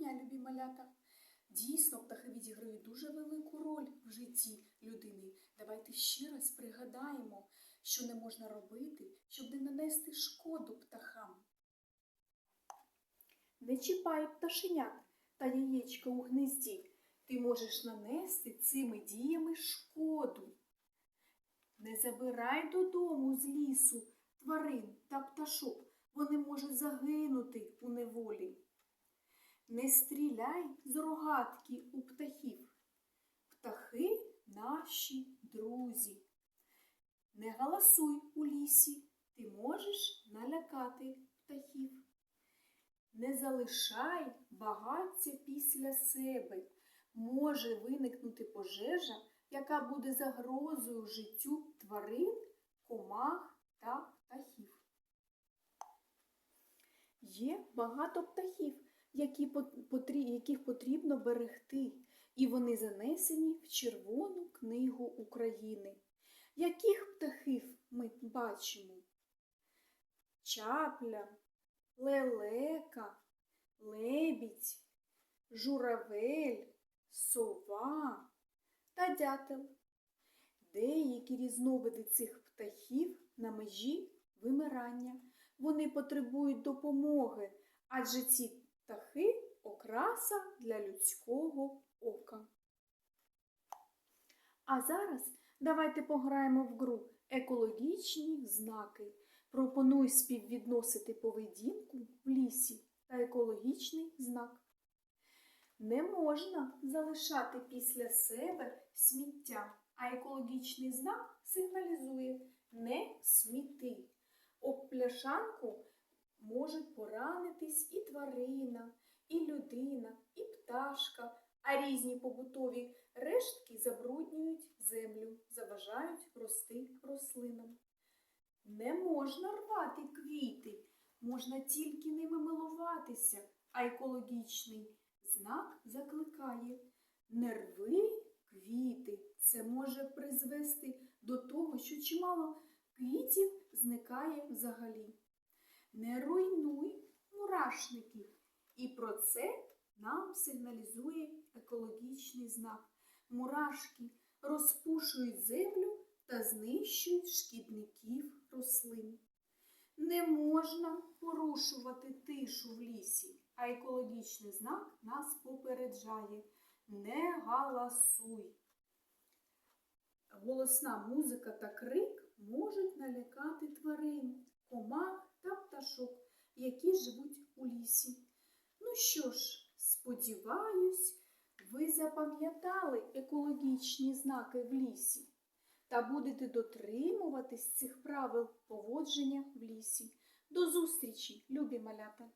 дня, любі малята! Дійсно, птахи відіграють дуже велику роль в житті людини. Давайте ще раз пригадаємо, що не можна робити, щоб не нанести шкоду птахам. Не чіпай пташенят та яєчка у гнезді. Ти можеш нанести цими діями шкоду. Не забирай додому з лісу тварин та пташок. Вони можуть загинути у неволі. Не стріляй з рогатки у птахів. Птахи наші друзі. Не галасуй у лісі, ти можеш налякати птахів. Не залишай багаття після себе. Може виникнути пожежа, яка буде загрозою життю тварин, комах та птахів. Є багато птахів, яких потрібно берегти, і вони занесені в Червону книгу України. Яких птахів ми бачимо? Чапля, лелека, лебідь, журавель, сова та дятел. Деякі різновиди цих птахів на межі вимирання. Вони потребують допомоги, адже ці птахи окраса для людського ока. А зараз давайте пограємо в гру екологічні знаки. Пропоную співвідносити поведінку в лісі та екологічний знак. Не можна залишати після себе сміття, а екологічний знак сигналізує не сміти. Об пляшанку можуть поранитись і тварина, і людина, і пташка, а різні побутові рештки забруднюють землю, заважають рости рослинам. Не можна рвати квіти, можна тільки ними милуватися, а екологічний знак закликає не рви квіти. Це може призвести до того, що чимало квітів зникає взагалі. Не руйнуй мурашників. І про це нам сигналізує екологічний знак. Мурашки розпушують землю та знищують шкідників рослин. Не можна порушувати тишу в лісі, а екологічний знак нас попереджає. Не галасуй. Голосна музика та крик можуть налякати тварин, комах та пташок, які живуть у лісі. Ну що ж, сподіваюсь, ви запам'ятали екологічні знаки в лісі та будете дотримуватись цих правил поводження в лісі. До зустрічі, любі малята!